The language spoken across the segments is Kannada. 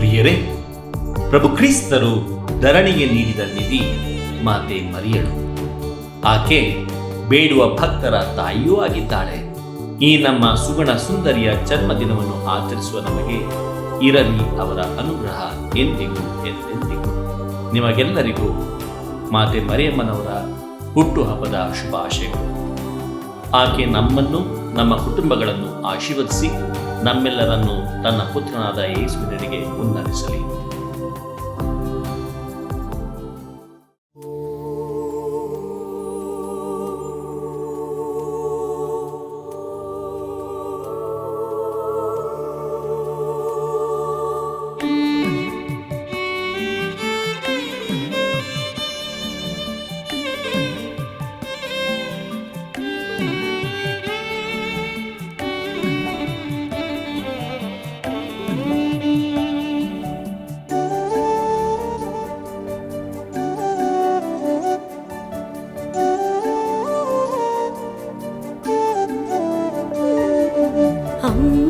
ಪ್ರಿಯರೇ, ಪ್ರಭು ಕ್ರಿಸ್ತರು ಧರಣಿಗೆ ನೀಡಿದ ನಿಧಿ ಮಾತೆ ಮರಿಯಳು. ಆಕೆ ಬೇಡುವ ಭಕ್ತರ ತಾಯಿಯೂ ಆಗಿದ್ದಾಳೆ. ಈ ನಮ್ಮ ಸುಗುಣ ಸುಂದರಿಯ ಜನ್ಮದಿನವನ್ನು ಆಚರಿಸುವ ನಮಗೆ ಇರಲಿ ಅವರ ಅನುಗ್ರಹ ಎಂದಿಗೂ ಎಂದೆಂದಿಗೂ. ನಿಮಗೆಲ್ಲರಿಗೂ ಮಾತೆ ಮರಿಯಮ್ಮನವರ ಹುಟ್ಟುಹಬ್ಬದ ಶುಭಾಶಯಗಳು. ಆಕೆ ನಮ್ಮನ್ನು, ನಮ್ಮ ಕುಟುಂಬಗಳನ್ನು ಆಶೀರ್ವದಿಸಿ ನಮ್ಮೆಲ್ಲರನ್ನು ತನ್ನ ಪುತ್ರನಾದ ಯೇಸುವಿನರಿಗೆ ಮುನ್ನಡೆಸಲಿ Ooh.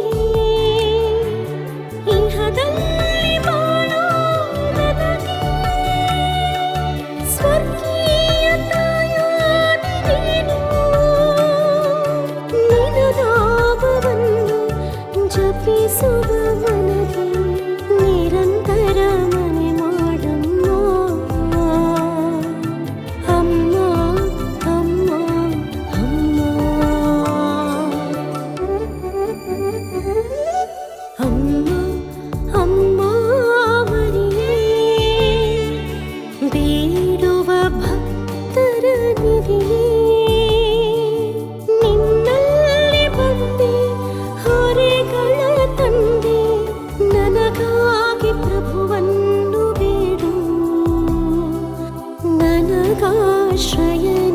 河水